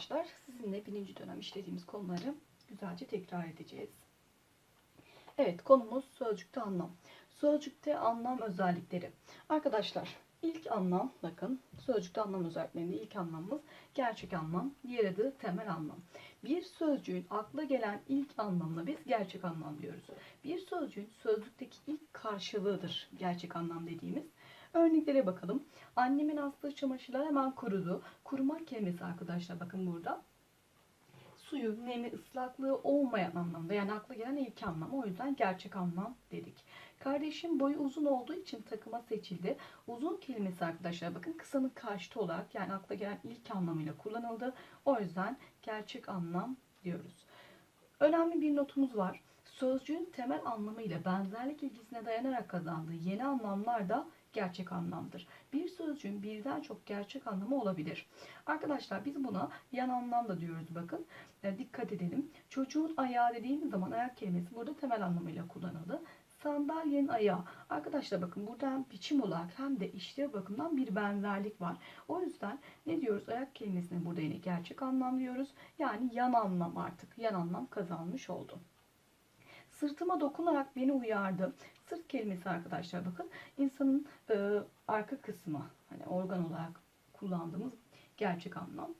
arkadaşlar. Sizinle birinci dönem işlediğimiz konuları güzelce tekrar edeceğiz. Evet konumuz sözcükte anlam. Sözcükte anlam özellikleri. Arkadaşlar ilk anlam bakın sözcükte anlam özelliklerinde ilk anlamımız gerçek anlam. Diğer adı temel anlam. Bir sözcüğün akla gelen ilk anlamına biz gerçek anlam diyoruz. Bir sözcüğün sözlükteki ilk karşılığıdır gerçek anlam dediğimiz. Örneklere bakalım. Annemin astığı çamaşırlar hemen kurudu. Kurumak kelimesi arkadaşlar bakın burada. Suyu, nemi, ıslaklığı olmayan anlamda yani akla gelen ilk anlam. O yüzden gerçek anlam dedik. Kardeşim boyu uzun olduğu için takıma seçildi. Uzun kelimesi arkadaşlar bakın kısanın karşıtı olarak yani akla gelen ilk anlamıyla kullanıldı. O yüzden gerçek anlam diyoruz. Önemli bir notumuz var. Sözcüğün temel anlamıyla benzerlik ilgisine dayanarak kazandığı yeni anlamlar da gerçek anlamdır. Bir sözcüğün birden çok gerçek anlamı olabilir. Arkadaşlar biz buna yan anlam da diyoruz bakın. E, dikkat edelim. Çocuğun ayağı dediğimiz zaman ayak kelimesi burada temel anlamıyla kullanıldı. Sandalyenin ayağı. Arkadaşlar bakın burada hem biçim olarak hem de işlev bakımından bir benzerlik var. O yüzden ne diyoruz? Ayak kelimesine burada yine gerçek anlam diyoruz. Yani yan anlam artık. Yan anlam kazanmış oldu. Sırtıma dokunarak beni uyardı. Sırt kelimesi arkadaşlar bakın insanın e, arka kısmı hani organ olarak kullandığımız gerçek anlam.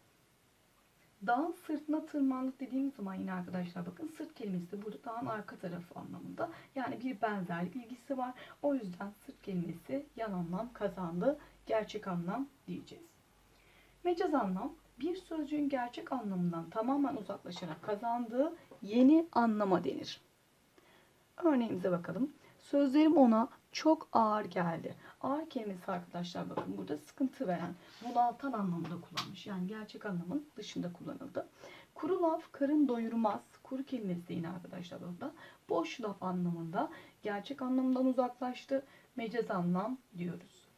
Dağın sırtına tırmandık dediğimiz zaman yine arkadaşlar bakın sırt kelimesi de burada dağın arka tarafı anlamında. Yani bir benzerlik ilgisi var. O yüzden sırt kelimesi yan anlam kazandı. Gerçek anlam diyeceğiz. Mecaz anlam bir sözcüğün gerçek anlamından tamamen uzaklaşarak kazandığı yeni anlama denir. Örneğimize bakalım. Sözlerim ona çok ağır geldi. Ağır kelimesi arkadaşlar bakın burada sıkıntı veren, bunaltan anlamında kullanmış. Yani gerçek anlamın dışında kullanıldı. Kuru laf karın doyurmaz. Kuru kelimesi de yine arkadaşlar burada. Boş laf anlamında gerçek anlamdan uzaklaştı. Mecaz anlam diyoruz.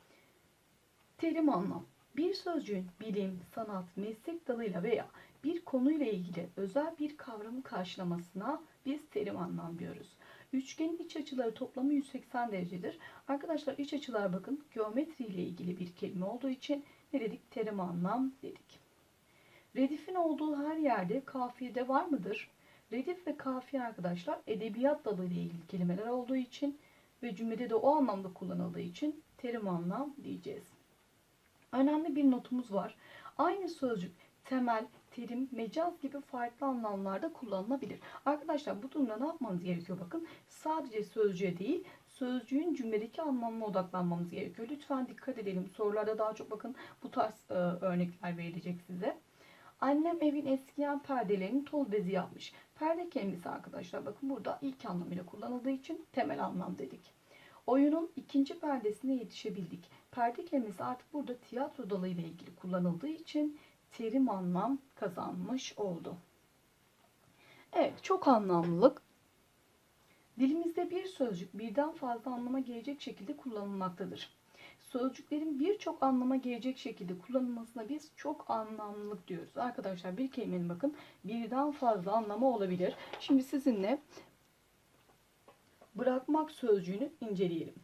Terim anlam. Bir sözcüğün bilim, sanat, meslek dalıyla veya bir konuyla ilgili özel bir kavramı karşılamasına biz terim anlam diyoruz. Üçgenin iç açıları toplamı 180 derecedir. Arkadaşlar iç açılar bakın geometri ile ilgili bir kelime olduğu için ne dedik? Terim anlam dedik. Redifin olduğu her yerde kafiye de var mıdır? Redif ve kafiye arkadaşlar edebiyat dalı ile ilgili kelimeler olduğu için ve cümlede de o anlamda kullanıldığı için terim anlam diyeceğiz. Önemli bir notumuz var. Aynı sözcük temel, terim, mecaz gibi farklı anlamlarda kullanılabilir. Arkadaşlar bu durumda ne yapmanız gerekiyor bakın. Sadece sözcüğe değil sözcüğün cümledeki anlamına odaklanmamız gerekiyor. Lütfen dikkat edelim. Sorularda daha çok bakın bu tarz e, örnekler verilecek size. Annem evin eskiyen perdelerini toz bezi yapmış. Perde kelimesi arkadaşlar bakın burada ilk anlamıyla kullanıldığı için temel anlam dedik. Oyunun ikinci perdesine yetişebildik. Perde kelimesi artık burada tiyatro dalıyla ilgili kullanıldığı için terim anlam kazanmış oldu. Evet, çok anlamlılık. Dilimizde bir sözcük birden fazla anlama gelecek şekilde kullanılmaktadır. Sözcüklerin birçok anlama gelecek şekilde kullanılmasına biz çok anlamlılık diyoruz. Arkadaşlar bir kelimenin bakın birden fazla anlamı olabilir. Şimdi sizinle bırakmak sözcüğünü inceleyelim.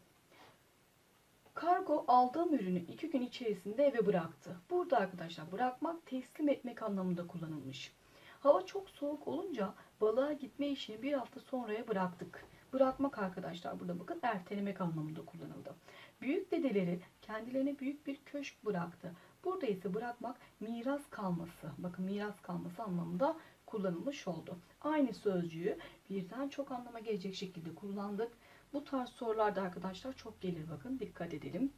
Kargo aldığım ürünü iki gün içerisinde eve bıraktı. Burada arkadaşlar bırakmak teslim etmek anlamında kullanılmış. Hava çok soğuk olunca balığa gitme işini bir hafta sonraya bıraktık. Bırakmak arkadaşlar burada bakın ertelemek anlamında kullanıldı. Büyük dedeleri kendilerine büyük bir köşk bıraktı. Burada ise bırakmak miras kalması. Bakın miras kalması anlamında kullanılmış oldu. Aynı sözcüğü birden çok anlama gelecek şekilde kullandık. Bu tarz sorularda arkadaşlar çok gelir bakın dikkat edelim.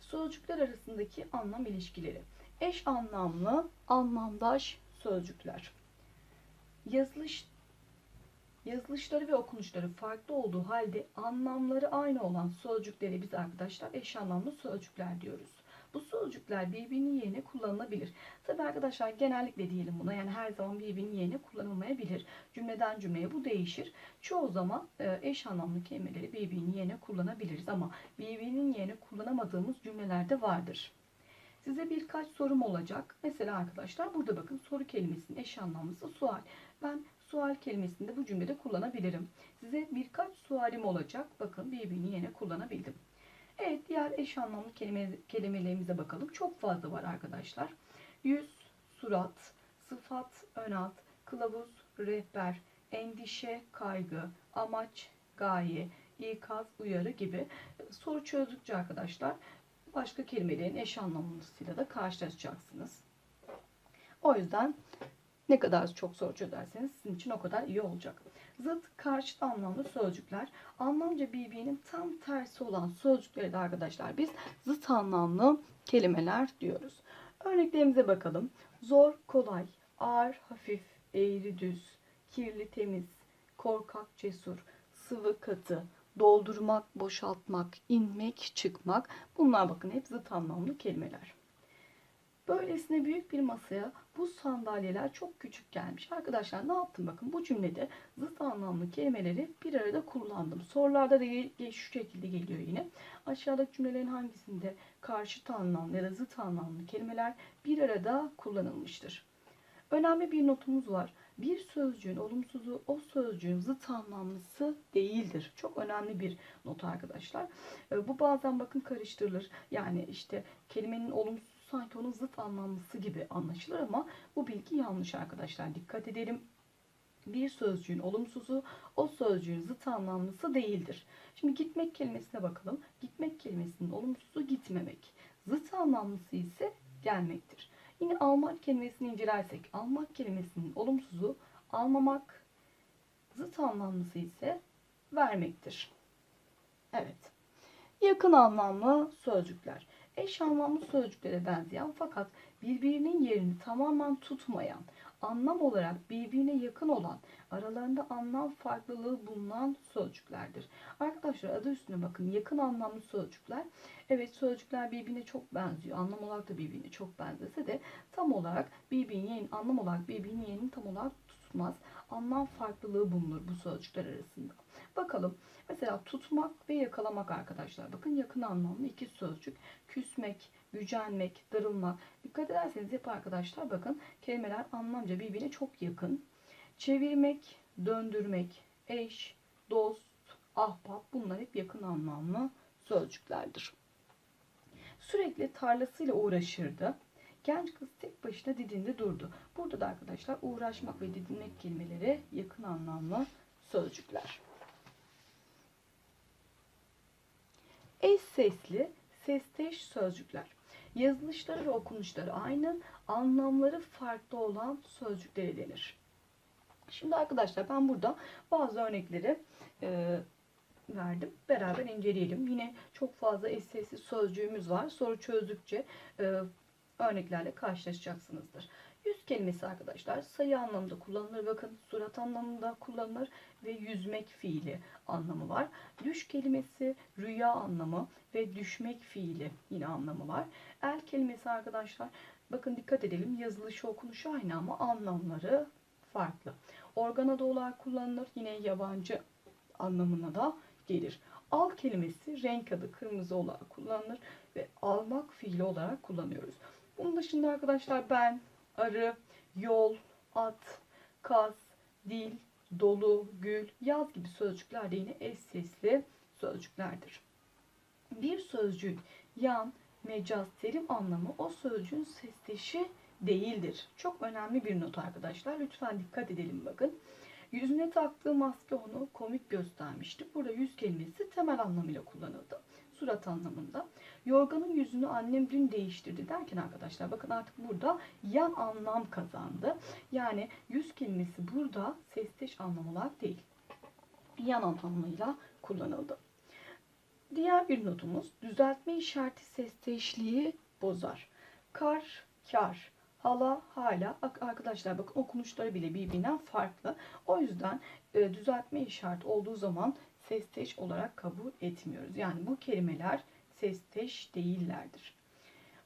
Sözcükler arasındaki anlam ilişkileri. Eş anlamlı, anlamdaş sözcükler. Yazılış yazılışları ve okunuşları farklı olduğu halde anlamları aynı olan sözcüklere biz arkadaşlar eş anlamlı sözcükler diyoruz. Bu sözcükler birbirinin yerine kullanılabilir. Tabi arkadaşlar genellikle diyelim buna yani her zaman birbirinin yerine kullanılmayabilir. Cümleden cümleye bu değişir. Çoğu zaman e, eş anlamlı kelimeleri birbirinin yerine kullanabiliriz ama birbirinin yerine kullanamadığımız cümleler de vardır. Size birkaç sorum olacak. Mesela arkadaşlar burada bakın soru kelimesinin eş anlamlısı sual. Ben sual kelimesini de bu cümlede kullanabilirim. Size birkaç sualim olacak. Bakın birbirini yerine kullanabildim. Evet diğer eş anlamlı kelime, kelimelerimize bakalım. Çok fazla var arkadaşlar. Yüz, surat, sıfat, ön alt, kılavuz, rehber, endişe, kaygı, amaç, gaye, ikaz, uyarı gibi soru çözdükçe arkadaşlar başka kelimelerin eş anlamlısıyla da karşılaşacaksınız. O yüzden ne kadar çok soru çözerseniz sizin için o kadar iyi olacak. Zıt, karşıt anlamlı sözcükler. Anlamca birbirinin tam tersi olan sözcükleri de arkadaşlar biz zıt anlamlı kelimeler diyoruz. Örneklerimize bakalım. Zor, kolay, ağır, hafif, eğri, düz, kirli, temiz, korkak, cesur, sıvı, katı, doldurmak, boşaltmak, inmek, çıkmak. Bunlar bakın hep zıt anlamlı kelimeler. Böylesine büyük bir masaya bu sandalyeler çok küçük gelmiş. Arkadaşlar ne yaptım bakın bu cümlede zıt anlamlı kelimeleri bir arada kullandım. Sorularda da şu şekilde geliyor yine. Aşağıdaki cümlelerin hangisinde karşıt anlamlı ya da zıt anlamlı kelimeler bir arada kullanılmıştır? Önemli bir notumuz var. Bir sözcüğün olumsuzu o sözcüğün zıt anlamlısı değildir. Çok önemli bir not arkadaşlar. E, Bu bazen bakın karıştırılır. Yani işte kelimenin olumsuzu sanki onun zıt anlamlısı gibi anlaşılır ama bu bilgi yanlış arkadaşlar. Dikkat edelim. Bir sözcüğün olumsuzu o sözcüğün zıt anlamlısı değildir. Şimdi gitmek kelimesine bakalım. Gitmek kelimesinin olumsuzu gitmemek. Zıt anlamlısı ise gelmektir. Yine almak kelimesini incelersek almak kelimesinin olumsuzu almamak, zıt anlamlısı ise vermektir. Evet. Yakın anlamlı sözcükler. Eş anlamlı sözcüklere benzeyen fakat birbirinin yerini tamamen tutmayan, anlam olarak birbirine yakın olan, aralarında anlam farklılığı bulunan sözcüklerdir. Arkadaşlar adı üstüne bakın yakın anlamlı sözcükler. Evet sözcükler birbirine çok benziyor. Anlam olarak da birbirine çok benzese de tam olarak birbirinin yerini, anlam olarak birbirinin yerini tam olarak tutmaz. Anlam farklılığı bulunur bu sözcükler arasında. Bakalım mesela tutmak ve yakalamak arkadaşlar. Bakın yakın anlamlı iki sözcük. Küsmek, gücenmek, darılmak. Dikkat ederseniz hep arkadaşlar bakın kelimeler anlamca birbirine çok yakın. Çevirmek, döndürmek, eş, dost, ahbap bunlar hep yakın anlamlı sözcüklerdir. Sürekli tarlasıyla uğraşırdı. Genç kız tek başına didinde durdu. Burada da arkadaşlar uğraşmak ve didinmek kelimeleri yakın anlamlı sözcükler. Eş sesli, sesteş sözcükler. Yazılışları ve okunuşları aynı, anlamları farklı olan sözcüklere denir. Şimdi arkadaşlar ben burada bazı örnekleri e, verdim. Beraber inceleyelim. Yine çok fazla eş sesli sözcüğümüz var. Soru çözdükçe e, örneklerle karşılaşacaksınızdır. Yüz kelimesi arkadaşlar sayı anlamında kullanılır. Bakın surat anlamında kullanılır ve yüzmek fiili anlamı var. Düş kelimesi rüya anlamı ve düşmek fiili yine anlamı var. El kelimesi arkadaşlar bakın dikkat edelim yazılışı okunuşu aynı ama anlamları farklı. Organa olarak kullanılır. Yine yabancı anlamına da gelir. Al kelimesi renk adı kırmızı olarak kullanılır ve almak fiili olarak kullanıyoruz. Bunun dışında arkadaşlar ben, arı, yol, at, kaz, dil, dolu, gül, yaz gibi sözcükler de yine eş sesli sözcüklerdir. Bir sözcüğün yan, mecaz, terim anlamı o sözcüğün sesleşi değildir. Çok önemli bir not arkadaşlar. Lütfen dikkat edelim bakın. Yüzüne taktığı maske onu komik göstermişti. Burada yüz kelimesi temel anlamıyla kullanıldı. Surat anlamında. Yorganın yüzünü annem dün değiştirdi derken arkadaşlar bakın artık burada yan anlam kazandı. Yani yüz kelimesi burada sesteş anlam olarak değil. Yan anlamıyla kullanıldı. Diğer bir notumuz düzeltme işareti sesteşliği bozar. Kar, kar, hala, hala. Arkadaşlar bakın okunuşları bile birbirinden farklı. O yüzden e, düzeltme işareti olduğu zaman sesteş olarak kabul etmiyoruz. Yani bu kelimeler sesteş değillerdir.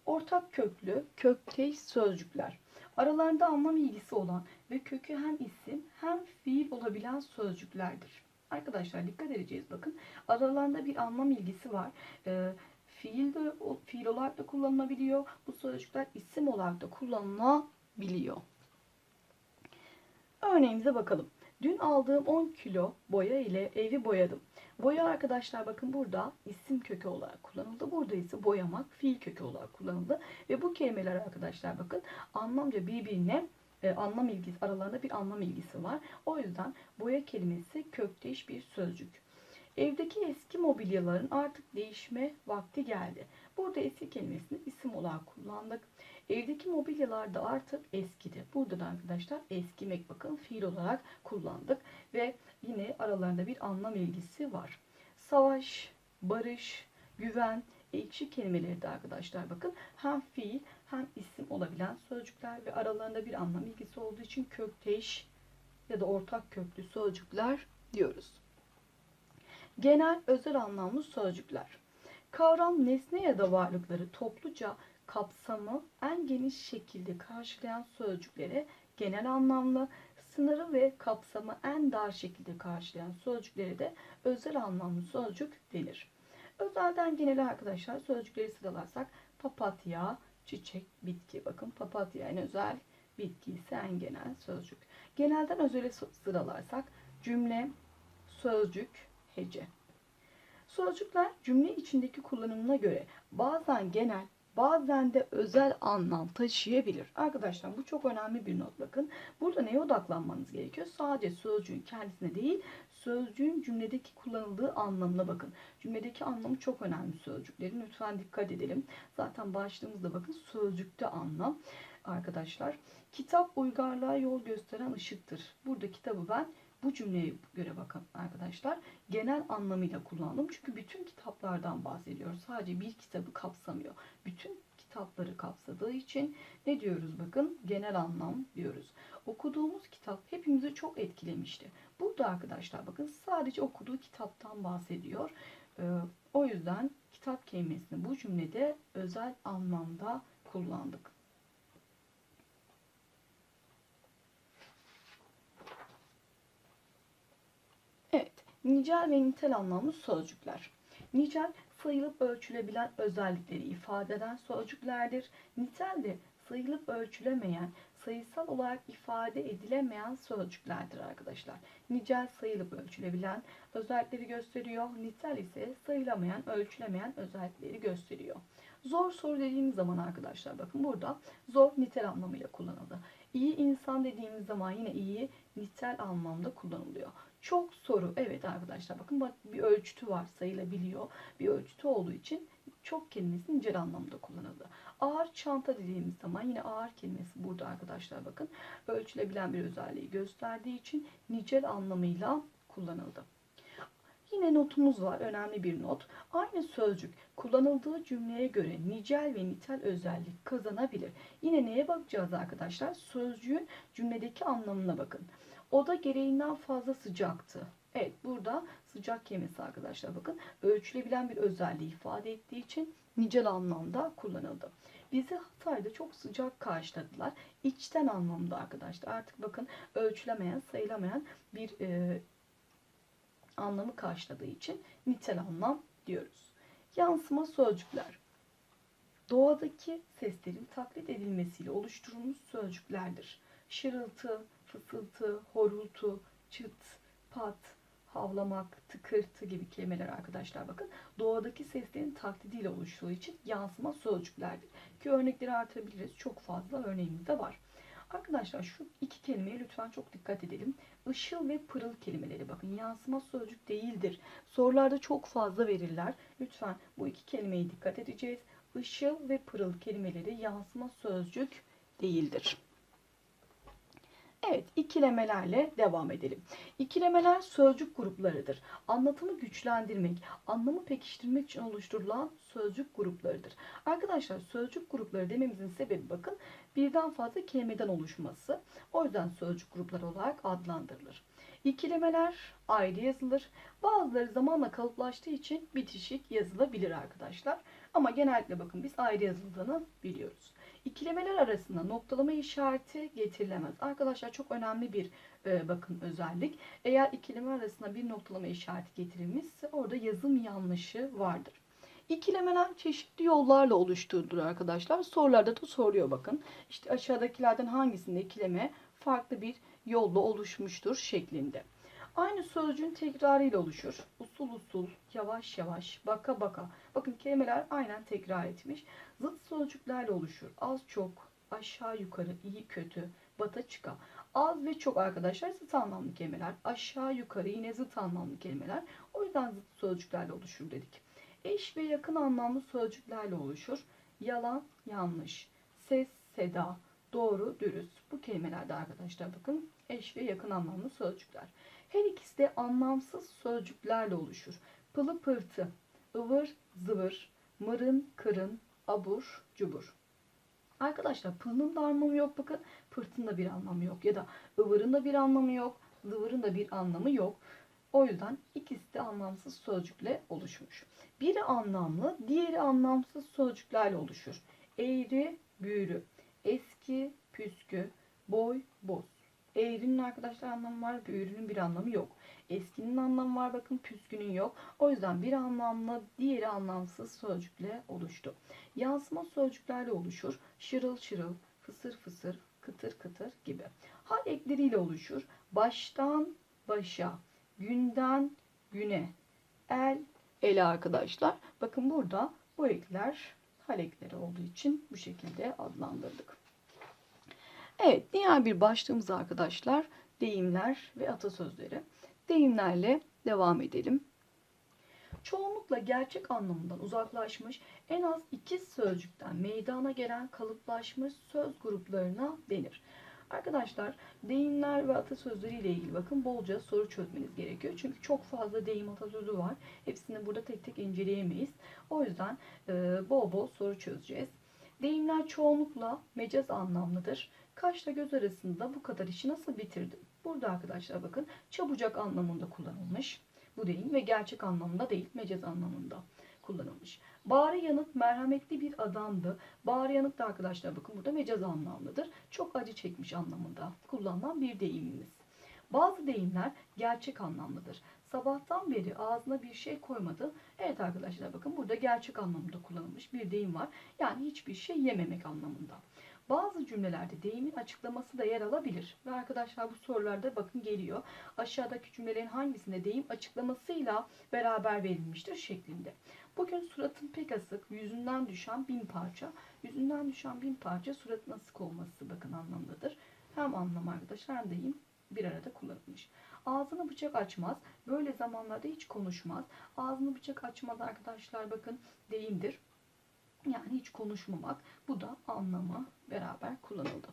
Ortak köklü, kökteş sözcükler. Aralarında anlam ilgisi olan ve kökü hem isim hem fiil olabilen sözcüklerdir. Arkadaşlar dikkat edeceğiz bakın. Aralarında bir anlam ilgisi var. Ee, fiil, de, fiil olarak da kullanılabiliyor. Bu sözcükler isim olarak da kullanılabiliyor. Örneğimize bakalım. Dün aldığım 10 kilo boya ile evi boyadım. Boya arkadaşlar bakın burada isim kökü olarak kullanıldı. Burada ise boyamak fiil kökü olarak kullanıldı. Ve bu kelimeler arkadaşlar bakın anlamca birbirine e, anlam ilgisi aralarında bir anlam ilgisi var. O yüzden boya kelimesi kökteş bir sözcük. Evdeki eski mobilyaların artık değişme vakti geldi. Burada eski kelimesini isim olarak kullandık. Evdeki mobilyalar da artık eskidi. Burada da arkadaşlar eskimek bakın fiil olarak kullandık. Ve yine aralarında bir anlam ilgisi var. Savaş, barış, güven, ekşi kelimeleri de arkadaşlar bakın hem fiil hem isim olabilen sözcükler ve aralarında bir anlam ilgisi olduğu için kökteş ya da ortak köklü sözcükler diyoruz. Genel özel anlamlı sözcükler. Kavram nesne ya da varlıkları topluca kapsamı en geniş şekilde karşılayan sözcüklere genel anlamlı, sınırı ve kapsamı en dar şekilde karşılayan sözcüklere de özel anlamlı sözcük denir. Özelden genele arkadaşlar sözcükleri sıralarsak papatya, çiçek, bitki. Bakın papatya en özel, bitki ise en genel sözcük. Genelden özele sıralarsak cümle, sözcük, hece. Sözcükler cümle içindeki kullanımına göre bazen genel, bazen de özel anlam taşıyabilir. Arkadaşlar bu çok önemli bir not bakın. Burada neye odaklanmanız gerekiyor? Sadece sözcüğün kendisine değil, sözcüğün cümledeki kullanıldığı anlamına bakın. Cümledeki anlamı çok önemli sözcüklerin. Lütfen dikkat edelim. Zaten başlığımızda bakın sözcükte anlam. Arkadaşlar kitap uygarlığa yol gösteren ışıktır. Burada kitabı ben bu cümleye göre bakın arkadaşlar genel anlamıyla kullandım. Çünkü bütün kitaplardan bahsediyor. Sadece bir kitabı kapsamıyor. Bütün kitapları kapsadığı için ne diyoruz bakın genel anlam diyoruz. Okuduğumuz kitap hepimizi çok etkilemişti. Burada arkadaşlar bakın sadece okuduğu kitaptan bahsediyor. Ee, o yüzden kitap kelimesini bu cümlede özel anlamda kullandık. Evet, nicel ve nitel anlamlı sözcükler. Nicel sayılıp ölçülebilen özellikleri ifade eden sözcüklerdir. Nitel de sayılıp ölçülemeyen, sayısal olarak ifade edilemeyen sözcüklerdir arkadaşlar. Nicel sayılıp ölçülebilen özellikleri gösteriyor. Nitel ise sayılamayan, ölçülemeyen özellikleri gösteriyor. Zor soru dediğimiz zaman arkadaşlar bakın burada zor nitel anlamıyla kullanıldı. İyi insan dediğimiz zaman yine iyi nitel anlamda kullanılıyor. Çok soru. Evet arkadaşlar bakın bak bir ölçütü var sayılabiliyor. Bir ölçütü olduğu için çok kelimesi nicel anlamda kullanıldı. Ağır çanta dediğimiz zaman yine ağır kelimesi burada arkadaşlar bakın ölçülebilen bir özelliği gösterdiği için nicel anlamıyla kullanıldı. Yine notumuz var. Önemli bir not. Aynı sözcük kullanıldığı cümleye göre nicel ve nitel özellik kazanabilir. Yine neye bakacağız arkadaşlar? Sözcüğün cümledeki anlamına bakın. Oda gereğinden fazla sıcaktı. Evet burada sıcak kelimesi arkadaşlar bakın ölçülebilen bir özelliği ifade ettiği için nicel anlamda kullanıldı. Bizi Hatay'da çok sıcak karşıladılar. İçten anlamda arkadaşlar. Artık bakın ölçülemeyen, sayılamayan bir e, anlamı karşıladığı için nitel anlam diyoruz. Yansıma sözcükler. Doğadaki seslerin taklit edilmesiyle oluşturulmuş sözcüklerdir. Şırıltı, fısıltı, horultu, çıt, pat, havlamak, tıkırtı gibi kelimeler arkadaşlar bakın. Doğadaki seslerin taklidiyle oluştuğu için yansıma sözcüklerdir. Ki örnekleri artırabiliriz. Çok fazla örneğimiz de var. Arkadaşlar şu iki kelimeye lütfen çok dikkat edelim. Işıl ve pırıl kelimeleri bakın yansıma sözcük değildir. Sorularda çok fazla verirler. Lütfen bu iki kelimeye dikkat edeceğiz. Işıl ve pırıl kelimeleri yansıma sözcük değildir. Evet, ikilemelerle devam edelim. İkilemeler sözcük gruplarıdır. Anlatımı güçlendirmek, anlamı pekiştirmek için oluşturulan sözcük gruplarıdır. Arkadaşlar sözcük grupları dememizin sebebi bakın birden fazla kelimeden oluşması. O yüzden sözcük grupları olarak adlandırılır. İkilemeler ayrı yazılır. Bazıları zamanla kalıplaştığı için bitişik yazılabilir arkadaşlar. Ama genellikle bakın biz ayrı yazıldığını biliyoruz. İkilemeler arasında noktalama işareti getirilemez. Arkadaşlar çok önemli bir e, bakın özellik. Eğer ikileme arasında bir noktalama işareti getirilmişse orada yazım yanlışı vardır. İkilemeler çeşitli yollarla oluşturulur arkadaşlar. Sorularda da soruyor bakın. İşte aşağıdakilerden hangisinde ikileme farklı bir yolla oluşmuştur şeklinde. Aynı sözcüğün tekrarıyla oluşur. Usul usul, yavaş yavaş, baka baka. Bakın kelimeler aynen tekrar etmiş. Zıt sözcüklerle oluşur. Az çok, aşağı yukarı, iyi kötü, bata çıka. Az ve çok arkadaşlar zıt anlamlı kelimeler. Aşağı yukarı yine zıt anlamlı kelimeler. O yüzden zıt sözcüklerle oluşur dedik. Eş ve yakın anlamlı sözcüklerle oluşur. Yalan, yanlış, ses, seda, doğru, dürüst. Bu kelimelerde arkadaşlar bakın eş ve yakın anlamlı sözcükler. Her ikisi de anlamsız sözcüklerle oluşur. Pılı pırtı, ıvır zıvır, mırın kırın, abur cubur. Arkadaşlar pılının da anlamı yok bakın. Pırtın da bir anlamı yok. Ya da ıvırın da bir anlamı yok. Zıvırın da bir anlamı yok. O yüzden ikisi de anlamsız sözcükle oluşmuş. Biri anlamlı, diğeri anlamsız sözcüklerle oluşur. Eğri, büğrü, eski, püskü, boy, boz. Eğrinin arkadaşlar anlamı var, büğrünün bir anlamı yok. Eskinin anlamı var, bakın püskünün yok. O yüzden bir anlamlı, diğeri anlamsız sözcükle oluştu. Yansıma sözcüklerle oluşur. Şırıl şırıl, fısır fısır, kıtır kıtır gibi. Hal ekleriyle oluşur. Baştan başa, günden güne, el, ele arkadaşlar. Bakın burada bu ekler hal ekleri olduğu için bu şekilde adlandırdık. Evet, diğer bir başlığımız arkadaşlar deyimler ve atasözleri. Deyimlerle devam edelim. Çoğunlukla gerçek anlamından uzaklaşmış en az iki sözcükten meydana gelen kalıplaşmış söz gruplarına denir. Arkadaşlar deyimler ve atasözleri ile ilgili bakın bolca soru çözmeniz gerekiyor. Çünkü çok fazla deyim atasözü var. Hepsini burada tek tek inceleyemeyiz. O yüzden e, bol bol soru çözeceğiz. Deyimler çoğunlukla mecaz anlamlıdır. Kaşla göz arasında bu kadar işi nasıl bitirdim? Burada arkadaşlar bakın çabucak anlamında kullanılmış bu deyim ve gerçek anlamında değil mecaz anlamında kullanılmış. Bağrı yanık merhametli bir adamdı. Bağrı yanık da arkadaşlar bakın burada mecaz anlamlıdır. Çok acı çekmiş anlamında kullanılan bir deyimimiz. Bazı deyimler gerçek anlamlıdır. Sabahtan beri ağzına bir şey koymadı. Evet arkadaşlar bakın burada gerçek anlamda kullanılmış bir deyim var. Yani hiçbir şey yememek anlamında. Bazı cümlelerde deyimin açıklaması da yer alabilir. Ve arkadaşlar bu sorularda bakın geliyor. Aşağıdaki cümlelerin hangisinde deyim açıklamasıyla beraber verilmiştir şeklinde. Bugün suratın pek asık, yüzünden düşen bin parça. Yüzünden düşen bin parça suratın asık olması bakın anlamdadır. Hem anlam arkadaşlar hem deyim bir arada kullanılmış. Ağzını bıçak açmaz. Böyle zamanlarda hiç konuşmaz. Ağzını bıçak açmaz arkadaşlar bakın deyimdir. Yani hiç konuşmamak. Bu da anlama beraber kullanıldı.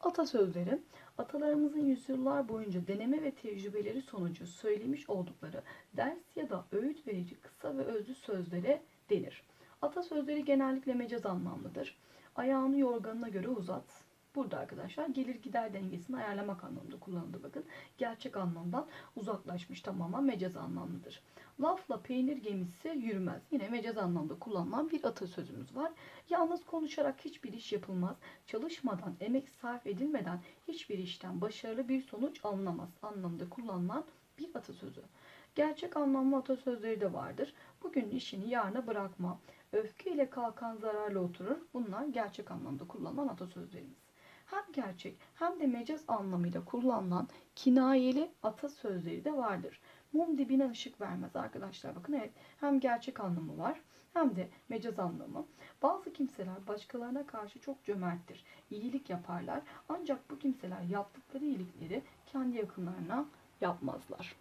Atasözleri, atalarımızın yüzyıllar boyunca deneme ve tecrübeleri sonucu söylemiş oldukları ders ya da öğüt verici kısa ve özlü sözlere denir. Atasözleri genellikle mecaz anlamlıdır. Ayağını yorganına göre uzat. Burada arkadaşlar gelir gider dengesini ayarlamak anlamında kullanıldı bakın. Gerçek anlamdan uzaklaşmış tamamen mecaz anlamlıdır. Lafla peynir gemisi yürümez. Yine mecaz anlamda kullanılan bir atasözümüz var. Yalnız konuşarak hiçbir iş yapılmaz. Çalışmadan, emek sarf edilmeden hiçbir işten başarılı bir sonuç alınamaz anlamda kullanılan bir atasözü. Gerçek anlamlı atasözleri de vardır. Bugün işini yarına bırakma. Öfkeyle kalkan zararla oturur. Bunlar gerçek anlamda kullanılan atasözlerimiz. Hem gerçek hem de mecaz anlamıyla kullanılan kinayeli atasözleri de vardır. Mum dibine ışık vermez arkadaşlar. Bakın evet hem gerçek anlamı var hem de mecaz anlamı. Bazı kimseler başkalarına karşı çok cömerttir. İyilik yaparlar. Ancak bu kimseler yaptıkları iyilikleri kendi yakınlarına yapmazlar.